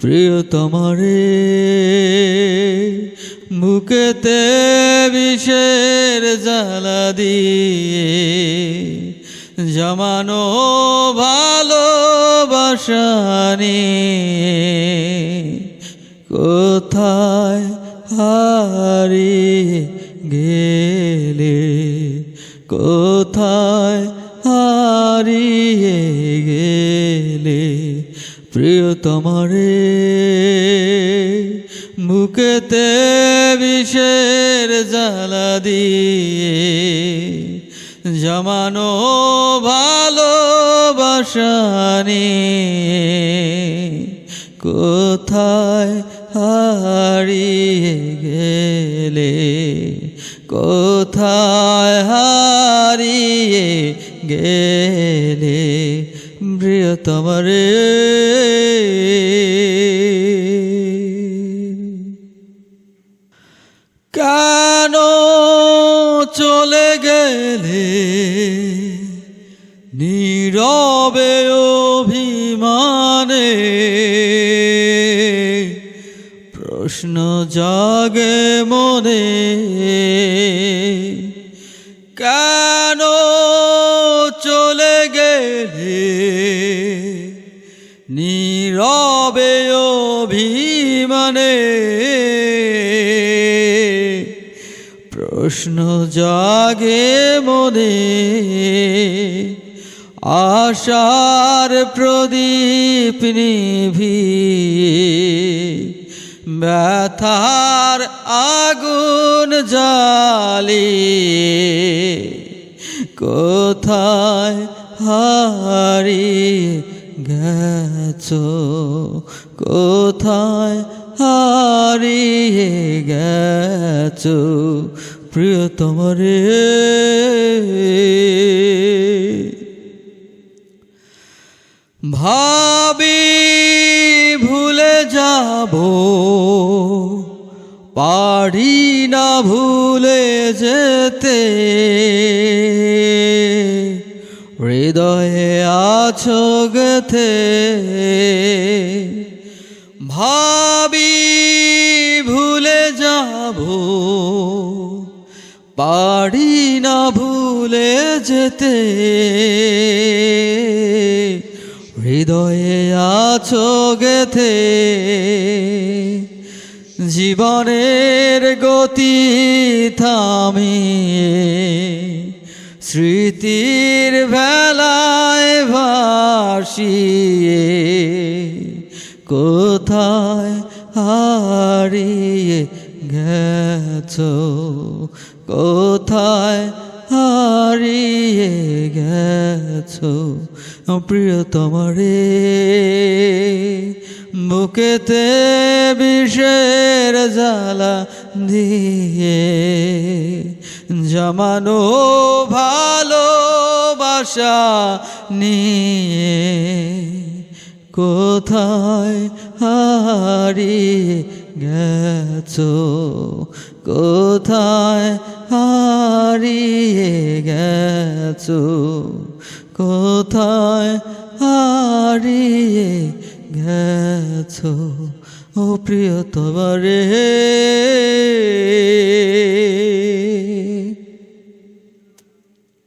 প্রিয় তোমারে বুকেতে বিষের জ্বালা দিয়ে জমানো ভালোবাসানি কোথায় হারিয়ে গেলে? কোথায় হারিয়ে গেলে? প্রিয় তোমারে বুকেতে বিষের জ্বালা দিয়ে জমানো ভালোবাসানি কোথায় হারিয়ে গেলে কোথায় হারিয়ে গেলে? প্রিয়তমরে কেন চলে গেলে নীরবে অভিমানে? প্রশ্ন জাগে মনে। কেন নীরবে অভিমানে প্রশ্ন জাগে মনে আশার প্রদীপ নিভিয়ে ব্যথার আগুন জালি কোথায় হারিয়ে গেছো কোথায় হারিয়ে গেছো প্রিয় তোমারে ভাবি ভুলে যাব পারি না ভুলে যেতে। হৃদয়ে আছো গেথে, ভাবি ভুলে যাব, পারি না ভুলে যেতে। হৃদয়ে আছো গেথে, জীবনের গতি থামিয়ে স্মৃতির ভেলায় ভাসিয়ে কোথায় হারিয়ে গেছ? কোথায় হারিয়ে গেছ? প্রিয় তোমারে বুকেতে বিষের জ্বালা দিয়ে জমানো ভালোবাসা নিয়ে কোথায় হারিয়ে গেছো? কোথায় হারিয়ে গেছো? কোথায় হারিয়ে গেছো? ও প্রিয় তোমারে